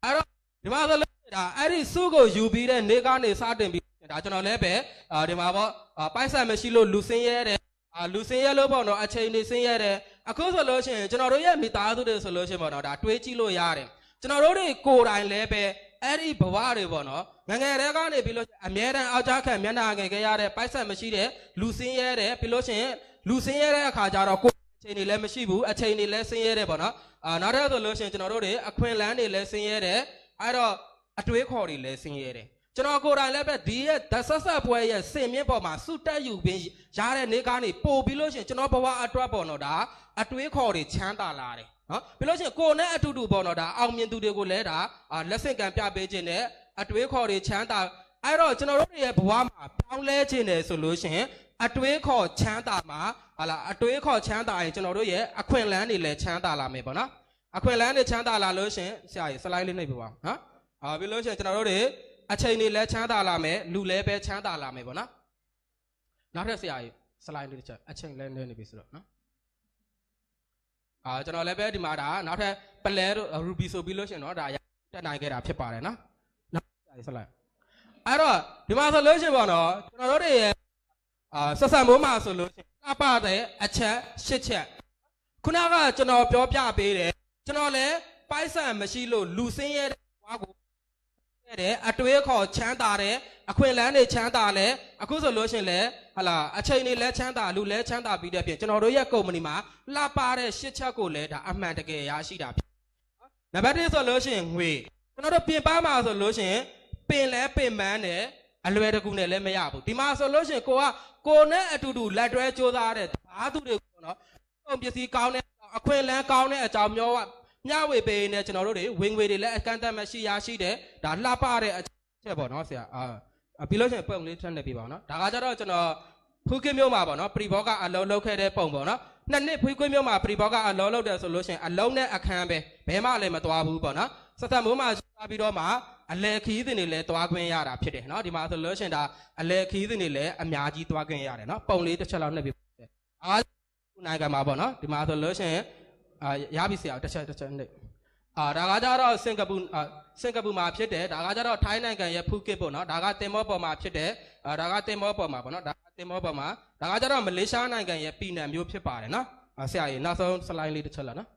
အဲ့တော့ဒီမှာဆိုလို့ဒါအဲ့ဒီစုကိုယူပြီးတဲ့နေကနေစတင်ပြီးဒါကျွန်တော်လည်းပဲအာဒီမှာပေါ့အာပိုက်ဆံမရှိလို့လူစင်းရဲတယ်အာလူစင်းရဲလို့ပေါ့နော်အချိန်နေစင်းရဲတယ်အခုဆိုလို့ရှိရင်ကျွန်တော်တို့ရဲ့မိသားစုတွေဆိုလို့ရှိရင်ပေါ့နော်ဒါတွေးကြည့်လို့ရတယ်ကျွန်တော်တို့တွေကိုယ်တိုင်လည်းပဲ အဲ့ဒီဘဝတွေပေါ့နော်ငယ်ငယ်တည်းကနေပြီးလို့ရှိရင်အမြဲတမ်းအောက်ကြခံမျက်နှာငယ်ခဲ့ရတဲ့ပိုက်ဆံမရှိတဲ့လူစင်းရဲတယ်ပြီးလို့ရှိရင်လူစင်းရဲတဲ့အခါကျတော့ကိုယ်အချိန်တွေလည်းမရှိဘူးအချိန်တွေလည်းစင်းရဲတယ်ပေါ့နော်အာနောက်တစ်ခါဆိုလို့ရှိရင်ကျွန်တော်တို့တွေအခွင့်အလမ်းတွေလည်းစင်းရဲတယ်အဲ့တော့အတွေးခေါ်တွေလည်းစင်းရဲတယ်ကျွန်တော်ကိုယ်တိုင်လည်းပဲဒီရဲ့ဒဆက်ဆက်ပွဲရဲ့စင်မြင့်ပေါ်မှာစုတက်ယူပြီးရတဲ့နေကားနေပို့ပြီးလို့ရှိရင်ကျွန်တော်ဘဝအတွက်ပေါ်တော့ဒါအတွေးခေါ်တွေချမ်းသာလာတယ် နော်ပြီးလို့ရှိရင်ကိုယ်နဲ့အတူတူပေါ်တော့ဒါအောင်မြင်သူတွေကိုလည်းဒါအာလက်ဆင့်ကံပြပေးခြင်းနဲ့အတွေးခေါ်တွေချမ်းသာအဲ့တော့ကျွန်တော်တို့တွေရဲ့ဘဝမှာပြောင်းလဲခြင်းတယ်ဆိုလို့ရှိရင်အတွေးခေါ်ချမ်းသာမှာဟာလာအတွေးခေါ်ချမ်းသာရင်ကျွန်တော်တို့ရဲ့အခွင့်အလမ်းတွေလည်းချမ်းသာလာမယ်ပေါ့နော်အခွင့်အလမ်းတွေချမ်းသာလာလို့ရှိရင်ဆရာကြီးစလိုက်လေးနှိပ်ပြပါဦးနော်အာပြီးလို့ရှိရင်ကျွန်တော်တို့တွေအချိန်တွေလည်းချမ်းသာလာမယ်လူလည်းပဲချမ်းသာလာမယ်ပေါ့နော်နောက်ထပ်ဆရာကြီးစလိုက်လေးတစ်ချက်အချိန်လည်းနည်းနေပြီဆိုတော့နော် အာကျွန်တော်လည်းပဲဒီမှာဒါနောက်ထပ်ပလဲတို့ရူဘီဆိုပြီးလို့ရှိရင်တော့ဒါရတက်နိုင်ခဲ့တာဖြစ်ပါတယ်နော်နောက်ဆရာကြီးစလိုက်အဲ့တော့ဒီမှာဆိုလို့ရှိရင်ပေါ့နော်ကျွန်တော်တို့တွေရဲ့အာဆက်ဆံမိုးမှာဆိုလို့ရှိရင်အပတဲ့အချက်ရှစ်ချက်ခုနကကျွန်တော်ပြောပြပေးတယ်ကျွန်တော်လည်းပိုက်ဆံမရှိလို့လူစင်းရဲတဲ့ဘွားကို ခဲ့တယ်အတွေးခေါ်ချမ်းသာတယ်အခွင့်အလမ်းတွေချမ်းသာလဲအခုဆိုလို့ရှရင်လဲဟလာအချိန်တွေလဲချမ်းသာလူလဲချမ်းသာပြီးတဲ့ပြင်ကျွန်တော်တို့ရဲ့ကုမ္ပဏီမှာလှပတဲ့ရှစ်ချက်ကိုလဲဒါအမှန်တကယ်ရရှိတာဖြစ်နံပါတ်1ဆိုလို့ရှရင်ငွေကျွန်တော်တို့ပြင်ပမှာဆိုလို့ရှရင်ပင်လဲပင်ပန်းတယ်အလွယ်တကူနဲ့လည်းမရဘူးဒီမှာဆိုလို့ရှရင်ကိုကကိုနဲ့အတူတူလက်တွဲကြိုးစားတဲ့ဘာသူတွေပေါ့နော်ပုံပစ္စည်းကောင်းတဲ့အခွင့်အလမ်းကောင်းတဲ့အကြောင်းမျိုးက မျှဝေပေးနေကျွန်တော်တို့တွေဝင်ငွေတွေလည်းအကန့်အသတ်မရှိရရှိတယ်ဒါလှပတဲ့အချက်ပေါ့နော်ဆရာအာပြီးလို့ရှိရင်ပုံလေးထပ်နေပြီပါနော်ဒါကကြတော့ကျွန်တော်ဖူးကင်းမျိုးမှာပေါ့နော်ပရိဘောကအလုံးလုံးခဲ့တဲ့ပုံပေါ့နော်နှစ်နှစ်ဖူးကင်းမျိုးမှာပရိဘောကအလုံးလုံးတယ်ဆိုလို့ရှိရင်အလုံးနဲ့အခန်းပဲဘဲမှလည်းမသွားဘူးပေါ့နော်စသက်မိုးမှာရှာပြီးတော့မှအလဲခီးစဉ်တွေလည်းသွားခွင့်ရတာဖြစ်တယ်နော်ဒီမှာဆိုလို့ရှိရင်ဒါအလဲခီးစဉ်တွေလည်းအများကြီးသွားခွင့်ရတယ်နော်ပုံလေးတစ်ချက်လောက်နှိပ်ပြီးအားနိုင်ငံမှာပေါ့နော်ဒီမှာဆိုလို့ရှိရင် အာရပြီဆရာတစ်ချက်တစ်ချက်နေအာဒါကကြတော့စင်ကာပူအာစင်ကာပူမှာဖြစ်တယ်ဒါကကြတော့ထိုင်းနိုင်ငံရဲ့ဖူးကစ်ပေါ့နော်ဒါကတင်မောပေါ်မှာဖြစ်တယ်အာဒါကတင်မောပေါ်မှာပေါ့နော်ဒါကတင်မောပေါ်မှာဒါကကြတော့မလေးရှားနိုင်ငံရဲ့ပြည်နယ်မျိုးဖြစ်ပါတယ်နော်အာဆရာကြီးနောက်ဆုံးစလိုင်းလေးတစ်ချက်လာနော်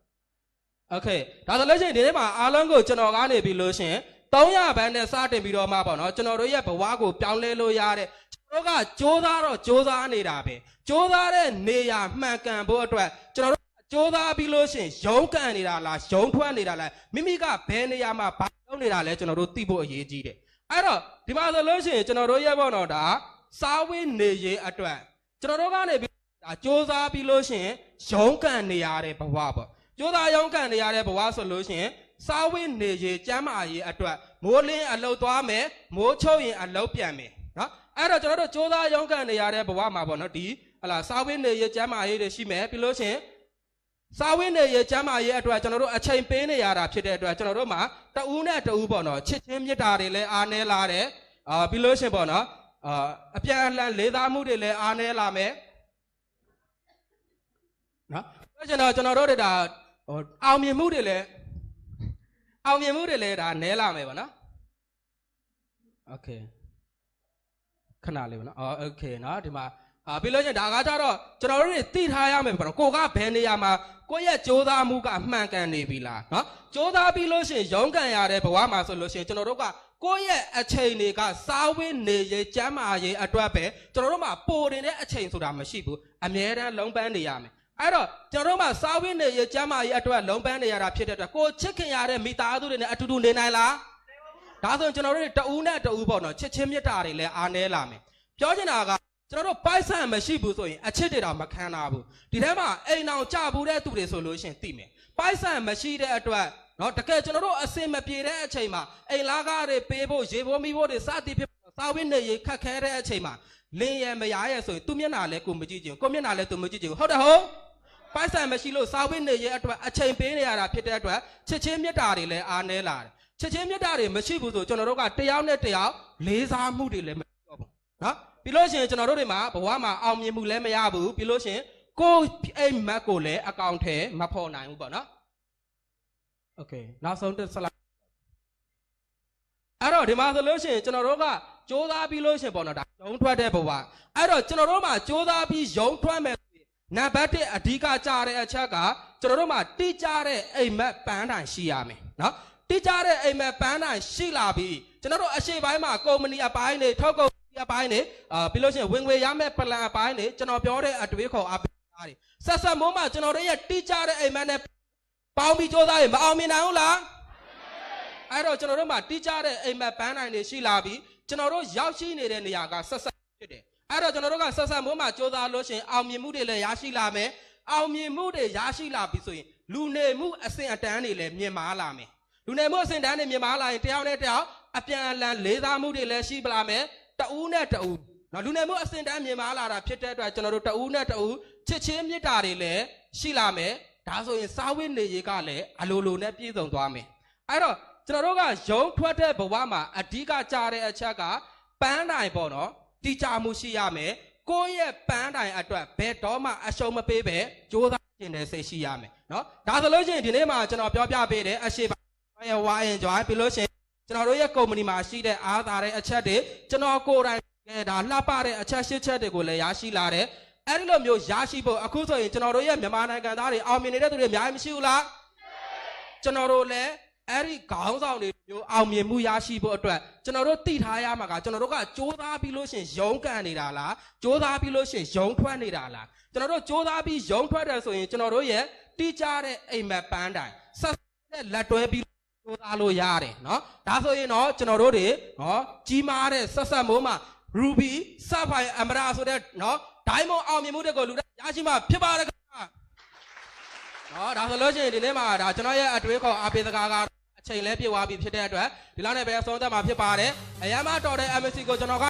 โอเคဒါဆိုလို့ရှိရင်ဒီနေ့မှာအားလုံးကိုကျွန်တော်ကနေပြီးလို့ရှိရင်300ဘန်းနဲ့စတင်ပြီးတော့မှပေါ့နော်ကျွန်တော်တို့ရဲ့ဘဝကိုပြောင်းလဲလို့ရတဲ့ကျွန်တော်တို့ကစ조사တော့စ조사နေတာပဲစ조사တဲ့နေရာမှန်ကန်ဖို့အတွက်ကျွန်တော်တို့ ကြိုးစားပြီးလို့ရှရင်ရုံးကန်နေတာလားရုံးထွက်နေတာလားမိမိကဘယ်နေရာမှာဘာလုပ်နေတာလဲကျွန်တော်တို့သိဖို့အရေးကြီးတယ်အဲ့တော့ဒီမှာဆိုလို့ရှရင်ကျွန်တော်တို့ရဲ့ဘောတော့ဒါစားဝင်းနေရေးအတွက်ကျွန်တော်တို့ကနေပြီးဒါကြိုးစားပြီးလို့ရှရင်ရုံးကန်နေရတဲ့ဘဝပေါ့ကြိုးစားရုံးကန်နေရတဲ့ဘဝဆိုလို့ရှရင်စားဝင်းနေရေးကျမ်းမာရေးအတွက်မိုးလင်းအလုတ်သွားမယ်မိုးချုပ်ရင်အလုတ်ပြန်မယ်နော်အဲ့တော့ကျွန်တော်တို့ကြိုးစားရုံးကန်နေရတဲ့ဘဝမှာပေါ့နော်ဒီဟလာစားဝင်းနေရေးကျမ်းမာရေးတွေရှိမယ်ပြီးလို့ရှရင် စာဝင်းနေရဲ့ကျမ်းမာရေးအတွက်ကျွန်တော်တို့အချိန်ပေးနေရတာဖြစ်တဲ့အတွက်ကျွန်တော်တို့မှာတဦးနဲ့တဦးပေါ့နော်ချစ်ချင်းမေတ္တာတွေလည်းအားနည်းလာတယ်အာပြီးလို့ရှရင်ပေါ့နော်အာအပြန်အလှန်လေးစားမှုတွေလည်းအားနည်းလာမယ်နော်ဆိုကျွန်တော်ကျွန်တော်တို့တွေဒါဟိုအောင်မြင်မှုတွေလည်းအောင်မြင်မှုတွေလည်းဒါနည်းလာမယ်ပေါ့နော်โอเคခဏလေးပေါ့နော်အော်โอเคနော်ဒီမှာ အာပြီးလို့ချင်းဒါကကြတော့ကျွန်တော်တို့တွေသိထားရမယ်ပေါ့နော်ကိုကဘယ်နေရာမှာကိုယ့်ရဲ့ကြိုးစားမှုကအမှန်ကန်နေပြီလားနော်ကြိုးစားပြီးလို့ရှိရင်ရုန်းကန်ရတဲ့ဘဝမှာဆိုလို့ရှိရင်ကျွန်တော်တို့ကကိုယ့်ရဲ့အချိန်တွေကစားဝင်းနေရေးကျမ်းမာရေးအတွက်ပဲကျွန်တော်တို့မှာပိုတင်တဲ့အချိန်ဆိုတာမရှိဘူးအမြဲတမ်းလုံးပန်းနေရမယ်အဲ့တော့ကျွန်တော်တို့မှာစားဝင်းနေရေးကျမ်းမာရေးအတွက်လုံးပန်းနေရတာဖြစ်တဲ့အတွက်ကိုချစ်ခင်ရတဲ့မိသားစုတွေနဲ့အတူတူနေနိုင်လားဒါဆိုရင်ကျွန်တော်တို့တွေတဦးနဲ့တဦးပေါ့နော်ချစ်ချင်းမြတ်တာတွေလည်းအားနည်းလာမယ်ပြောချင်တာက ကျွန်တော်တို့ပိုက်ဆံမရှိဘူးဆိုရင်အချစ်တွေတော့မခံတာဘူးဒီထဲမှာအိမ်အောင်ကြဘူးတဲ့သူတွေဆိုလို့ရှင်သိမယ်ပိုက်ဆံမရှိတဲ့အတွက်နော်တကယ်ကျွန်တော်တို့အစင်မပြေတဲ့အချိန်မှာအိမ်လားကားတွေပေးဖို့ရေဖို့မိဖို့တွေစသည်ဖြစ်စာဝင်းနေရေခက်ခဲတဲ့အချိန်မှာလင်းရမရရဆိုရင်သူမျက်နှာလဲကိုမကြည့်ချင်ကိုမျက်နှာလဲသူမကြည့်ချင်ဟုတ်တယ်ဟုတ်ပိုက်ဆံမရှိလို့စာဝင်းနေရေအတွက်အချိန်ပေးနေရတာဖြစ်တဲ့အတွက်ချစ်ချင်းမြတ်တာတွေလည်းအားနည်းလာတယ်ချစ်ချင်းမြတ်တာတွေမရှိဘူးဆိုကျွန်တော်တို့ကတယောက်နဲ့တယောက်လေးစားမှုတွေလည်းမရှိတော့ဘူးနော် ပြီးလို့ရှိရင်ကျွန်တော်တို့တွေမှာဘဝမှာအောင်မြင်မှုလည်းမရဘူးပြီးလို့ရှိရင်ကိုယ်အိမ်မက်ကိုလည်းအကောင့်ထဲမဖော်နိုင်ဘူးပေါ့နော်โอเคနောက်ဆုံးတစ်စလိုက် အဲ့တော့ဒီမှာဆိုလို့ရှိရင်ကျွန်တော်တို့ကစ조사ပြီးလို့ရှိရင်ပေါ့နော်ဒါရုံထွက်တဲ့ဘဝအဲ့တော့ကျွန်တော်တို့မှာစ조사ပြီးရုံထွက်မယ်ဆိုရင်နံပါတ်1အဓိကကြားတဲ့အချက်ကကျွန်တော်တို့မှာတိကျတဲ့အိမ်မက်ပန်းတိုင်ရှိရမယ်နော်တိကျတဲ့အိမ်မက်ပန်းတိုင်ရှိလာပြီးကျွန်တော်တို့အရှိပိုင်းမှာကုမ္ပဏီအပိုင်းတွေထုတ်ကုန် အပိုင်းတွေအာပြီးလို့ရှိရင်ဝင်ငွေရမယ့်ပလန်အပိုင်းတွေကျွန်တော်ပြောတဲ့အတွေးခေါ်အပိုင်းတွေဆက်ဆက်မိုးမှာကျွန်တော်တို့ရဲ့တိကျတဲ့အိမ်မက်နဲ့ပေါင်းပြီးစ조사ရင်မအောင်မြင်နိုင်ဘူးလား အဲ့တော့ကျွန်တော်တို့မှာတိကျတဲ့အိမ်မက်ပန်းနိုင်တွေရှိလာပြီးကျွန်တော်တို့ရောက်ရှိနေတဲ့နေရာကဆက်ဆက်ဖြစ်တယ်အဲ့တော့ကျွန်တော်တို့ကဆက်ဆက်မိုးမှာစ조사လို့ရှရင်အောင်မြင်မှုတွေလည်းရရှိလာမယ်အောင်မြင်မှုတွေရရှိလာပြီဆိုရင်လူနေမှုအဆင့်အတန်းတွေလည်းမြင်မာလာမယ်လူနေမှုအဆင့်အတန်းတွေမြင်မာလာရင်တယောက်နဲ့တယောက်အပြန်အလှန်လေးစားမှုတွေလည်းရှိပလာမယ် တဦးနဲ့တဦးနော်လူနေမှုအဆင့်အတန်းမြင်မာလာတာဖြစ်တဲ့အတွက်ကျွန်တော်တို့တဦးနဲ့တဦးချစ်ချင်းမြတ်တာတွေလည်းရှိလာမယ်ဒါဆိုရင်စာဝိနေရေးကလည်းအလိုလိုနဲ့ပြည့်စုံသွားမယ်အဲ့တော့ကျွန်တော်တို့ကရုံထွက်တဲ့ဘဝမှာအဓိကကြားတဲ့အချက်ကပန်းတိုင်ပေါ့နော်တိကျမှုရှိရမယ်ကိုယ့်ရဲ့ပန်းတိုင်အတွက်ဘယ်တော့မှအရှုံးမပေးပဲကြိုးစားကျင်တဲ့စိတ်ရှိရမယ်နော်ဒါဆိုလို့ရှိရင်ဒီနေ့မှာကျွန်တော်ပြောပြပေးတယ်အရှိပါရဲ့ဝိုင်းကြွားပြီးလို့ရှိရင် ကျွန်တော်တို့ရဲ့ကုမ္ပဏီမှာရှိတဲ့အားသာတဲ့အချက်တွေကျွန်တော်ကိုယ်တိုင်လည်းဒါလှပတဲ့အချက်ရှစ်ချက်တွေကိုလည်းရရှိလာတယ်အဲ့ဒီလိုမျိုးရရှိဖို့အခုဆိုရင်ကျွန်တော်တို့ရဲ့မြန်မာနိုင်ငံသားတွေအောင်မြင်နေတဲ့သူတွေအများကြီးမရှိဘူးလား ကျွန်တော်တို့လည်းအဲ့ဒီခေါင်းဆောင်တွေမျိုးအောင်မြင်မှုရရှိဖို့အတွက်ကျွန်တော်တို့သိထားရမှာကကျွန်တော်တို့ကစ조사ပြီးလို့ရှရင်ရုံးကန်နေတာလားစ조사ပြီးလို့ရှရင်ရုံးထွက်နေတာလားကျွန်တော်တို့စ조사ပြီးရုံးထွက်တယ်ဆိုရင်ကျွန်တော်တို့ရဲ့တိကျတဲ့အိမ်မက်ပန်းတိုင်ဆက်တဲ့လက်တွဲပြီး စ조사လို့ရတယ်เนาะဒါဆိုရင်တော့ကျွန်တော်တို့တွေเนาะကြီးမားတဲ့ဆက်ဆက်မိုးမှာ Ruby Sapphire Emerald ဆိုတဲ့เนาะ Diamond အောင်မြင်မှုတွေကိုလူတိုင်းရရှိမှာဖြစ်ပါတယ်ခင်ဗျာ နော်ဒါဆိုလို့ရှိရင်ဒီနေ့မှာဒါကျွန်တော်ရဲ့အတွေးခေါ်အပေးစကားကအချိန်လဲပြေသွားပြီဖြစ်တဲ့အတွက်ဒီလောက်နဲ့ပဲအဆုံးသတ်မှာဖြစ်ပါတယ်အရမ်းမတော်တဲ့ MSC ကိုကျွန်တော်က